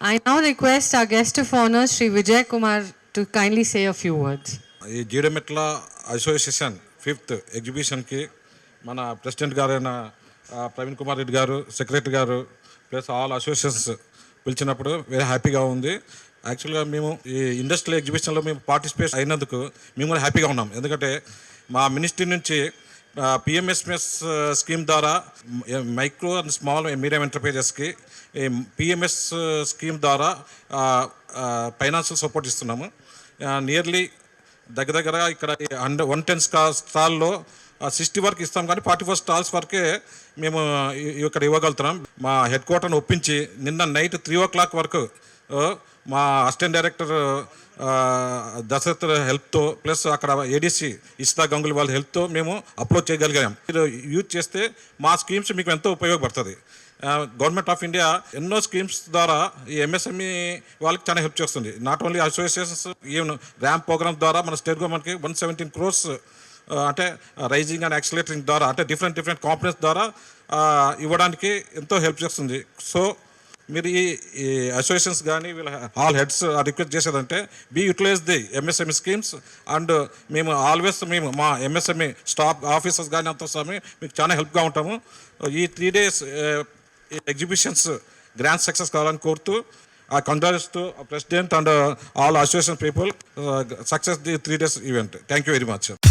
I now request our guest of honor, Sri Vijay Kumar, to kindly say a few words. ఈ జీడమెట్ల association fifth ఎగ్జిబిషన్కి మన president గారైన ఆ, Praveen Kumar Reddy garu secretary garu plus all associations పిలిచినప్పుడు very హ్యాపీగా ఉంది యాక్చువల్గా మేము ఈ ఇండస్ట్రియల్ ఎగ్జిబిషన్లో మేము పార్టిసిపేట్ అయినందుకు మేము కూడా హ్యాపీగా ఉన్నాం ఎందుకంటే మా మినిస్ట్రీ నుంచి పిఎంఎస్ఎంఎస్ స్కీమ్ ద్వారా మైక్రో అండ్ స్మాల్ మీడియం ఎంటర్ప్రైజెస్కి పిఎంఎస్ స్కీమ్ ద్వారా ఫైనాన్షియల్ సపోర్ట్ ఇస్తున్నాము. నియర్లీ దగ్గర దగ్గర ఇక్కడ హండ్రెడ్ వన్ టెన్ స్టా స్టాల్లో సిక్స్టీ వరకు ఇస్తాం. కానీ ఫార్టీ ఫోర్ స్టాల్స్ వరకే మేము ఇక్కడ ఇవ్వగలుగుతున్నాం. మా హెడ్ క్వార్టర్ని ఒప్పించి నిన్న నైట్ త్రీ ఓ క్లాక్ వరకు మా అసిస్టెంట్ డైరెక్టర్ దశరథ్ హెల్ప్తో ప్లస్ అక్కడ ఏడీసీ ఇస్తా గంగులు వాళ్ళ హెల్ప్తో మేము అప్లోడ్ చేయగలిగాం. మీరు యూజ్ చేస్తే మా స్కీమ్స్ మీకు ఎంతో ఉపయోగపడుతుంది. గవర్నమెంట్ ఆఫ్ ఇండియా ఎన్నో స్కీమ్స్ ద్వారా ఈ ఎంఎస్ఎంఈ వాళ్ళకి చాలా హెల్ప్ చేస్తుంది. Not only associations even RAMP programme ద్వారా మన స్టేట్ గవర్నమెంట్కి వన్ సెవెంటీన్ క్రోర్స్ అంటే రైజింగ్ అండ్ యాక్సిలేటరింగ్ ద్వారా అంటే డిఫరెంట్ డిఫరెంట్ కాంపనెంట్స్ ద్వారా ఇవ్వడానికి ఎంతో హెల్ప్ చేస్తుంది. సో మీరు ఈ అసోసియేషన్స్ కానీ వీళ్ళ all heads request చేసేదంటే be utilise the MSME schemes and మేము ఆల్వేస్ మేము మా ఎంఎస్ఎంఈ స్టాఫ్ ఆఫీసర్స్ కానీ అంత స్వామి మీకు చాలా హెల్ప్గా ఉంటాము ఈ three days exhibitions grand success కావాలని కోరుతూ ఆ congratulate president and all association people success the three days event thank you very much Thank.